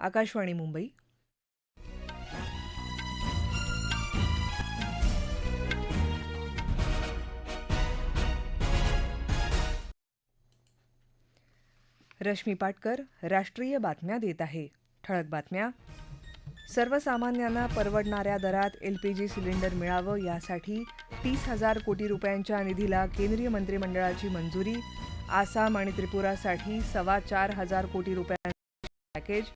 आकाशवाणी मुंबई. रश्मी पाटकर राष्ट्रीय बातम्या देत आहे. ठळक बातम्या. सर्वसामान्यांना परवडणाऱ्या दरात एल पी जी सिलेंडर मिळावं यासाठी तीस हजार कोटी रुपयांच्या निधीला केंद्रीय मंत्रिमंडळाची मंजुरी. आसाम आणि त्रिपुरासाठी सव्वा चार हजार कोटी रुपयांचं पॅकेज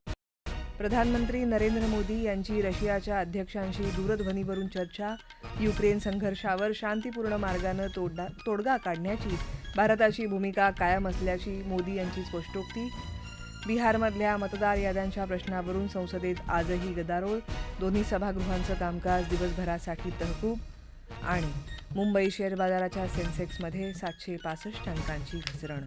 प्रधानमंत्री नरेंद्र मोदी यांची रशियाच्या अध्यक्षांशी दूरध्वनीवरून चर्चा युक्रेन संघर्षावर शांतीपूर्ण मार्गानं तोडा तोडगा काढण्याची भारताची भूमिका कायम असल्याची मोदी यांची स्पष्टोक्ती. बिहारमधल्या मतदार याद्यांच्या प्रश्नावरून संसदेत आजही गदारोळ. दोन्ही सभागृहांचं कामकाज दिवसभरासाठी तहकूब. आणि मुंबई शेअर बाजाराच्या सेन्सेक्समध्ये सातशे पासष्ट अंकांची घसरण.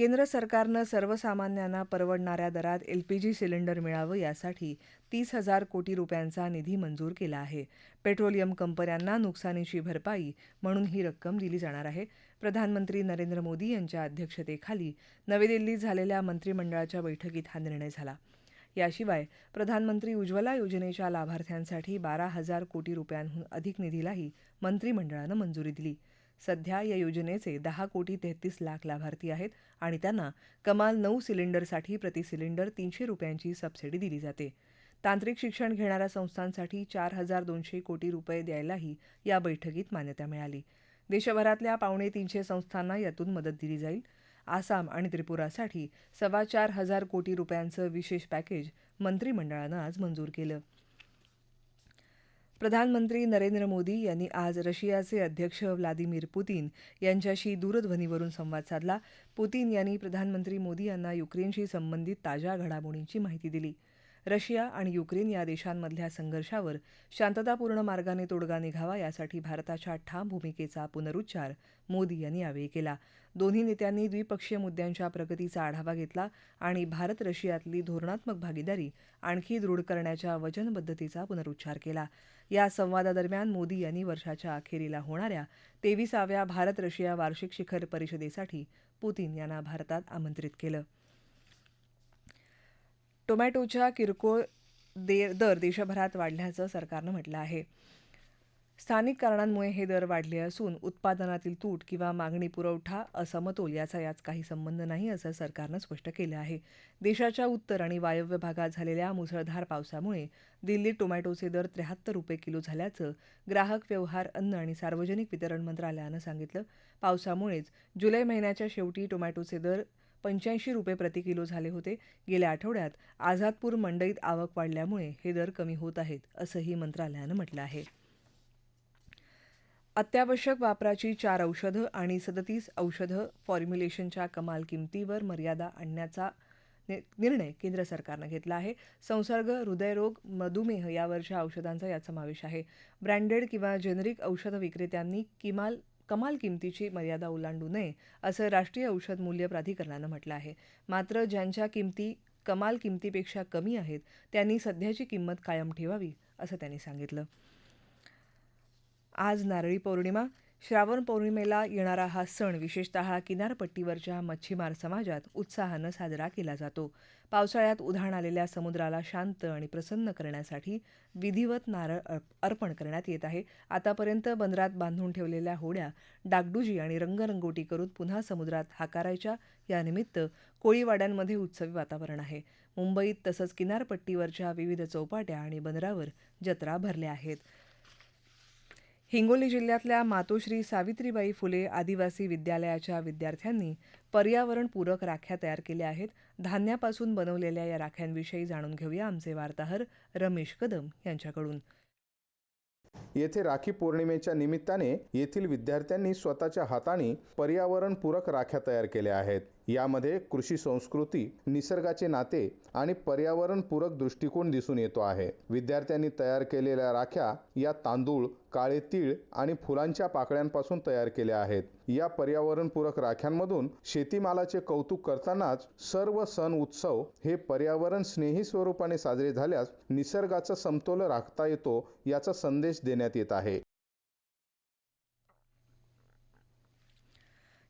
केंद्र सरकारनं सर्वसामान्यांना परवडणाऱ्या दरात एलपीजी सिलेंडर मिळावं यासाठी तीस हजार कोटी रुपयांचा निधी मंजूर केला आहे. पेट्रोलियम कंपन्यांना नुकसानीची भरपाई म्हणून ही रक्कम दिली जाणार आहे. प्रधानमंत्री नरेंद्र मोदी यांच्या अध्यक्षतेखाली नवी दिल्लीत झालेल्या मंत्रिमंडळाच्या बैठकीत हा निर्णय झाला. याशिवाय प्रधानमंत्री उज्ज्वला योजनेच्या लाभार्थ्यांसाठी बारा हजार कोटी रुपयांहून अधिक निधीलाही मंत्रिमंडळानं मंजुरी दिली. सध्या या योजनेचे दहा कोटी तेहतीस लाख लाभार्थी आहेत आणि त्यांना कमाल नऊ सिलेंडरसाठी प्रति सिलेंडर तीनशे रुपयांची सबसिडी दिली जाते. तांत्रिक शिक्षण घेणाऱ्या संस्थांसाठी चार हजार दोनशे कोटी रुपये द्यायलाही या बैठकीत मान्यता मिळाली. देशभरातल्या पावणे तीनशे संस्थांना यातून मदत दिली जाईल. आसाम आणि त्रिपुरासाठी सव्वा चार हजार कोटी रुपयांचं विशेष पॅकेज मंत्रिमंडळानं आज मंजूर केलं. प्रधानमंत्री नरेंद्र मोदी यांनी आज रशियाचे अध्यक्ष व्लादिमीर पुतीन यांच्याशी दूरध्वनीवरून संवाद साधला. पुतीन यांनी प्रधानमंत्री मोदी यांना युक्रेनशी संबंधित ताज्या घडामोडींची माहिती दिली. रशिया आणि युक्रेन या देशांमधल्या संघर्षावर शांततापूर्ण मार्गाने तोडगा निघावा यासाठी भारताच्या ठाम भूमिकेचा पुनरुच्चार मोदी यांनी यावेळी केला. दोन्ही नेत्यांनी द्विपक्षीय मुद्द्यांच्या प्रगतीचा आढावा घेतला आणि भारत रशियातली धोरणात्मक भागीदारी आणखी दृढ करण्याच्या वचनबद्धतेचा पुनरुच्चार केला. या संवादादरम्यान मोदी यांनी वर्षाच्या अखेरीला होणाऱ्या तेविसाव्या भारत रशिया वार्षिक शिखर परिषदेसाठी पुतीन यांना भारतात आमंत्रित केलं. टोमॅटोच्या किरकोळ दे दर देशभरात वाढल्याचं सरकारनं म्हटलं आहे. स्थानिक कारणांमुळे हे दर वाढले असून उत्पादनातील तूट किंवा मागणी पुरवठा असमतोल याचा याच काही संबंध नाही असं सरकारनं स्पष्ट केलं आहे. देशाच्या उत्तर आणि वायव्य भागात झालेल्या मुसळधार पावसामुळे दिल्लीत टोमॅटोचे दर त्र्याहत्तर रुपये किलो झाल्याचं ग्राहक व्यवहार अन्न आणि सार्वजनिक वितरण मंत्रालयानं सांगितलं. पावसामुळेच जुलै महिन्याच्या शेवटी टोमॅटोचे दर पंच्याऐंशी रुपये प्रति किलो झाले होते. गेल्या आठवड्यात आझादपूर मंडईत आवक वाढल्यामुळे हे दर कमी होत आहेत असंही मंत्रालयानं म्हटलं आहे. अत्यावश्यक वापराची चार औषधं आणि सदतीस औषधं फॉर्म्युलेशनच्या कमाल किमतीवर मर्यादा आणण्याचा निर्णय केंद्र सरकारनं घेतला आहे. संसर्ग हृदयरोग मधुमेह यावरच्या औषधांचा यात समावेश आहे. ब्रँडेड किंवा जेनरिक औषध विक्रेत्यांनी किमाल कमाल किमतीची मर्यादा ओलांडू नये असं राष्ट्रीय औषध मूल्य प्राधिकरणानं म्हटलं आहे. मात्र ज्यांच्या किमती कमाल किमतीपेक्षा कमी आहेत त्यांनी सध्याची किंमत कायम ठेवावी असं त्यांनी सांगितलं. आज नारळी पौर्णिमा श्रावण पौर्णिमेला येणारा हा सण विशेषतः किनारपट्टीवरच्या मच्छीमार समाजात उत्साहानं साजरा केला जातो. पावसाळ्यात उधाण आलेल्या समुद्राला शांत आणि प्रसन्न करण्यासाठी विधिवत नारळ अर्पण करण्यात येत आहे. आतापर्यंत बंदरात बांधून ठेवलेल्या होड्या डागडुजी आणि रंगरंगोटी करून पुन्हा समुद्रात हाकारायच्या. यानिमित्त कोळीवाड्यांमध्ये उत्सवी वातावरण आहे. मुंबईत तसंच किनारपट्टीवरच्या विविध चौपाट्या आणि बंदरावर जत्रा भरल्या आहेत. हिंगोली जिल्ह्यातल्या मातोश्री सावित्रीबाई फुले आदिवासी विद्यालयाच्या विद्यार्थ्यांनी पर्यावरणपूरक राख्या तयार केल्या आहेत. धान्यापासून बनवलेल्या या राख्यांविषयी जाणून घेऊया आमचे वार्ताहर रमेश कदम यांच्याकडून. येथे राखी पौर्णिमेच्या निमित्ताने येथील विद्यार्थ्यांनी स्वतःच्या हाताने पर्यावरणपूरक राख्या तयार केल्या आहेत. यामध्ये कृषी संस्कृती निसर्गाचे नाते आणि पर्यावरणपूरक दृष्टिकोन दिसून येतो आहे. विद्यार्थ्यांनी तयार केलेल्या राख्या या तांदूळ काळे तीळ आणि फुलांच्या पाकळ्यांपासून तयार केल्या आहेत. या पर्यावरणपूरक राख्यांमधून शेतीमालाचे कौतुक करतानाच सर्व सण उत्सव हे पर्यावरण स्नेही स्वरूपाने साजरे झाल्यास निसर्गाचा समतोल राखता येतो याचा संदेश देण्यात येत आहे.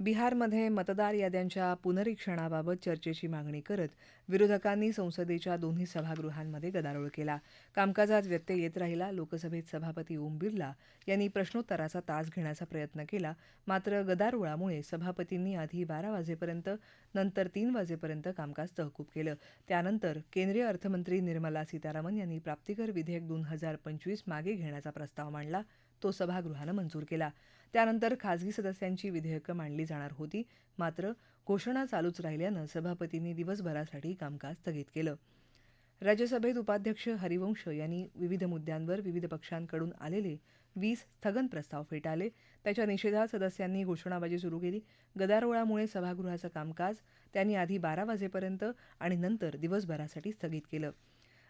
बिहारमध्ये मतदार याद्यांच्या पुनरीक्षणाबाबत चर्चेची मागणी करत विरोधकांनी संसदेच्या दोन्ही सभागृहांमध्ये गदारोळ केला. कामकाजात व्यत्यय येत राहिला. लोकसभेत सभापती ओम बिर्ला यांनी प्रश्नोत्तराचा तास घेण्याचा प्रयत्न केला. मात्र गदारोळामुळे सभापतींनी आधी बारा वाजेपर्यंत नंतर तीन वाजेपर्यंत कामकाज तहकूब केलं. त्यानंतर केंद्रीय अर्थमंत्री निर्मला सीतारामन यांनी प्राप्तिकर विधेयक दोन हजार पंचवीस मागे घेण्याचा प्रस्ताव मांडला. तो सभागृहानं मंजूर केला. त्यानंतर खासगी सदस्यांची विधेयकं मांडली जाणार होती. मात्र घोषणा चालूच राहिल्यानं सभापतींनी दिवसभरासाठी कामकाज स्थगित केलं. राज्यसभेत उपाध्यक्ष हरिवंश यांनी विविध मुद्द्यांवर विविध पक्षांकडून आलेले वीस स्थगन प्रस्ताव फेटाळले. त्याच्या निषेधात सदस्यांनी घोषणाबाजी सुरू केली. गदारोळामुळे सभागृहाचं कामकाज त्यांनी आधी बारा वाजेपर्यंत आणि नंतर दिवसभरासाठी स्थगित केलं.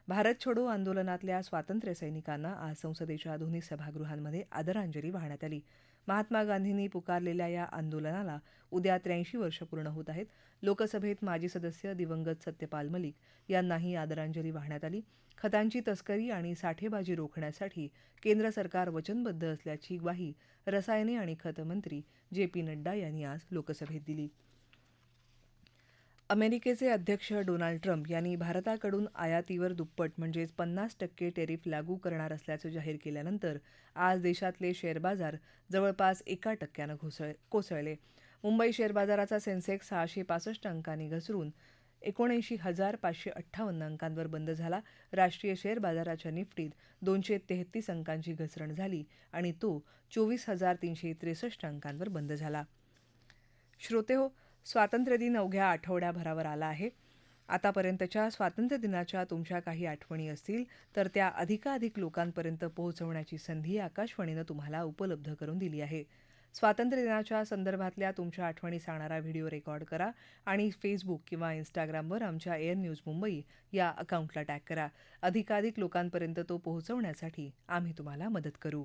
भारत छोडो आंदोलनातल्या स्वातंत्र्य सैनिकांना आज संसदेच्या दोन्ही सभागृहांमध्ये आदरांजली वाहण्यात आली. महात्मा गांधींनी पुकारलेल्या या आंदोलनाला उद्या त्र्याऐंशी वर्ष पूर्ण होत आहेत. लोकसभेत माजी सदस्य दिवंगत सत्यपाल मलिक यांनाही आदरांजली वाहण्यात आली. खतांची तस्करी आणि साठेबाजी रोखण्यासाठी केंद्र सरकार वचनबद्ध असल्याची ग्वाही रसायने आणि खत मंत्री जे पी नड्डा यांनी आज लोकसभेत दिली. अमेरिकेचे अध्यक्ष डोनाल्ड ट्रम्प यांनी भारताकडून आयातीवर दुप्पट म्हणजेच पन्नास टक्के टेरिफ लागू करणार असल्याचं जाहीर केल्यानंतर आज देशातले शेअर बाजार जवळपास एका टक्क्यानं घोसळ कोसळले. मुंबई शेअर बाजाराचा सेन्सेक्स सहाशे पासष्ट अंकांनी घसरून एकोणऐंशी हजार पाचशे अठ्ठावन्न अंकांवर बंद झाला. राष्ट्रीय शेअर बाजाराच्या निफ्टीत दोनशे तेहतीस अंकांची घसरण झाली आणि तो चोवीस हजार तीनशे त्रेसष्ट अंकांवर बंद झाला. श्रोते हो स्वातंत्र्यदिन अवघ्या आठवड्याभरावर आला आहे. आतापर्यंतच्या स्वातंत्र्यदिनाच्या तुमच्या काही आठवणी असतील तर त्या अधिकाधिक लोकांपर्यंत पोहोचवण्याची संधी आकाशवाणीनं तुम्हाला उपलब्ध करून दिली आहे. स्वातंत्र्यदिनाच्या संदर्भातल्या तुमच्या आठवणी सांगणारा व्हिडिओ रेकॉर्ड करा आणि फेसबुक किंवा इंस्टाग्रामवर आमच्या एअर न्यूज मुंबई या अकाउंटला टॅग करा. अधिकाधिक लोकांपर्यंत तो पोहोचवण्यासाठी आम्ही तुम्हाला मदत करू.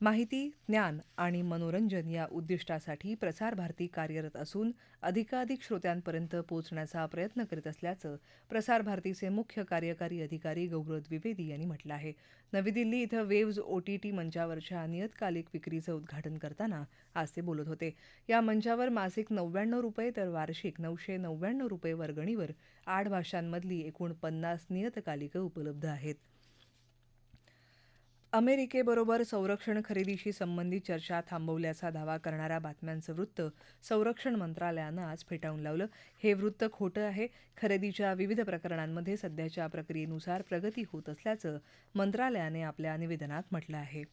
माहिती ज्ञान आणि मनोरंजन या उद्दिष्टासाठी प्रसार भारती कार्यरत असून अधिकाधिक श्रोत्यांपर्यंत पोहोचण्याचा प्रयत्न करीत असल्याचं प्रसारभारतीचे मुख्य कार्यकारी अधिकारी गौरव द्विवेदी यांनी म्हटलं आहे. नवी दिल्ली इथं वेव्ज ओ टी टी मंचावरच्या नियतकालिक विक्रीचं उद्घाटन करताना आज ते बोलत होते. या मंचावर मासिक नव्याण्णव रुपये तर वार्षिक नऊशे नव्याण्णव रुपये वर्गणीवर आठ भाषांमधली एकूण पन्नास नियतकालिकं उपलब्ध आहेत. अमेरिकेबरोबर संरक्षण खरेदीशी संबंधित चर्चा थांबवल्याचा दावा करणाऱ्या बातम्यांचं वृत्त संरक्षण मंत्रालयानं आज फेटाळून लावलं. हे वृत्त खोटं आहे. खरेदीच्या विविध प्रकरणांमध्ये सध्याच्या प्रक्रियेनुसार प्रगती होत असल्याचं मंत्रालयाने आपल्या निवेदनात म्हटलं आहे.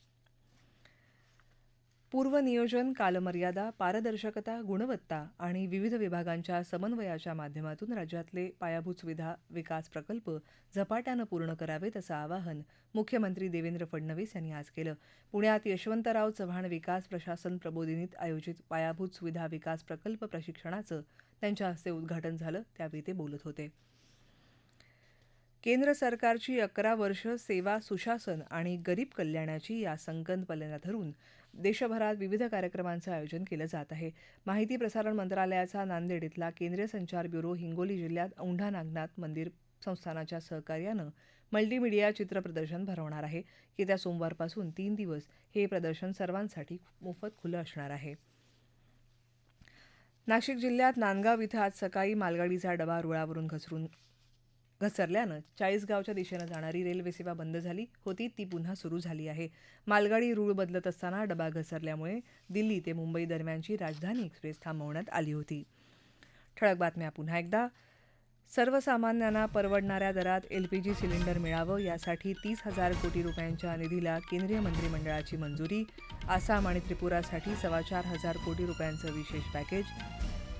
पूर्वनियोजन कालमर्यादा पारदर्शकता गुणवत्ता आणि विविध विभागांच्या समन्वयाच्या माध्यमातून राज्यातले पायाभूत सुविधा विकास प्रकल्प झपाट्यानं पूर्ण करावेत असं आवाहन मुख्यमंत्री देवेंद्र फडणवीस यांनी आज केलं. पुण्यात यशवंतराव चव्हाण विकास प्रशासन प्रबोधिनीत आयोजित पायाभूत सुविधा विकास प्रकल्प प्रशिक्षणाचं त्यांच्या हस्ते उद्घाटन झालं त्यावेळी ते बोलत होते. केंद्र सरकारची अकरा वर्ष सेवा सुशासन आणि गरीब कल्याणाची या संकल्पना धरून देशभरात विविध कार्यक्रमांचं आयोजन केलं जात आहे. माहिती प्रसारण मंत्रालयाचा नांदेड इथला केंद्रीय संचार ब्युरो हिंगोली जिल्ह्यात औंढा नागनाथ मंदिर संस्थानाच्या सहकार्यानं मल्टीमीडिया चित्र प्रदर्शन भरवणार आहे. येत्या सोमवारपासून तीन दिवस हे प्रदर्शन सर्वांसाठी मोफत खुलं असणार आहे. नाशिक जिल्ह्यात नांदगाव इथं आज सकाळी मालगाडीचा डबा रुळावरून घसरून घसरल्यानं चाळीसगावच्या दिशेनं जाणारी रेल्वे सेवा बंद झाली होती ती पुन्हा सुरू झाली आहे. मालगाडी रूळ बदलत असताना डबा घसरल्यामुळे दिल्ली ते मुंबई दरम्यानची राजधानी एक्सप्रेस थांबवण्यात आली होती. ठळक बातम्या पुन्हा एकदा. सर्वसामान्यांना परवडणाऱ्या दरात एलपीजी सिलेंडर मिळावं यासाठी तीस हजार कोटी रुपयांच्या निधीला केंद्रीय मंत्रिमंडळाची मंजुरी. आसाम आणि त्रिपुरासाठी सव्वा चार हजार कोटी रुपयांचं विशेष पॅकेज.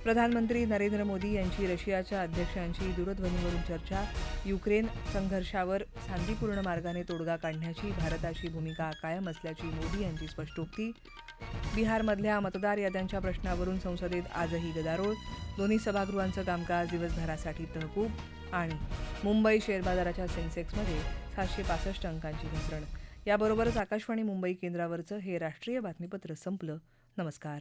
प्रधानमंत्री नरेंद्र मोदी यांची रशियाच्या अध्यक्षांशी दूरध्वनीवरून चर्चा युक्रेन संघर्षावर शांतीपूर्ण मार्गाने तोडगा काढण्याची भारताची भूमिका कायम असल्याची मोदी यांची स्पष्टोक्ती. बिहारमधल्या मतदार याद्यांच्या प्रश्नावरून संसदेत आजही गदारोळ. दोन्ही सभागृहांचं कामकाज दिवसभरासाठी तहकूब आणि मुंबई शेअर बाजाराच्या सेन्सेक्समध्ये सातशे पासष्ट अंकांची घसरण. याबरोबरच आकाशवाणी मुंबई केंद्रावरचं हे राष्ट्रीय बातमीपत्र संपलं. नमस्कार.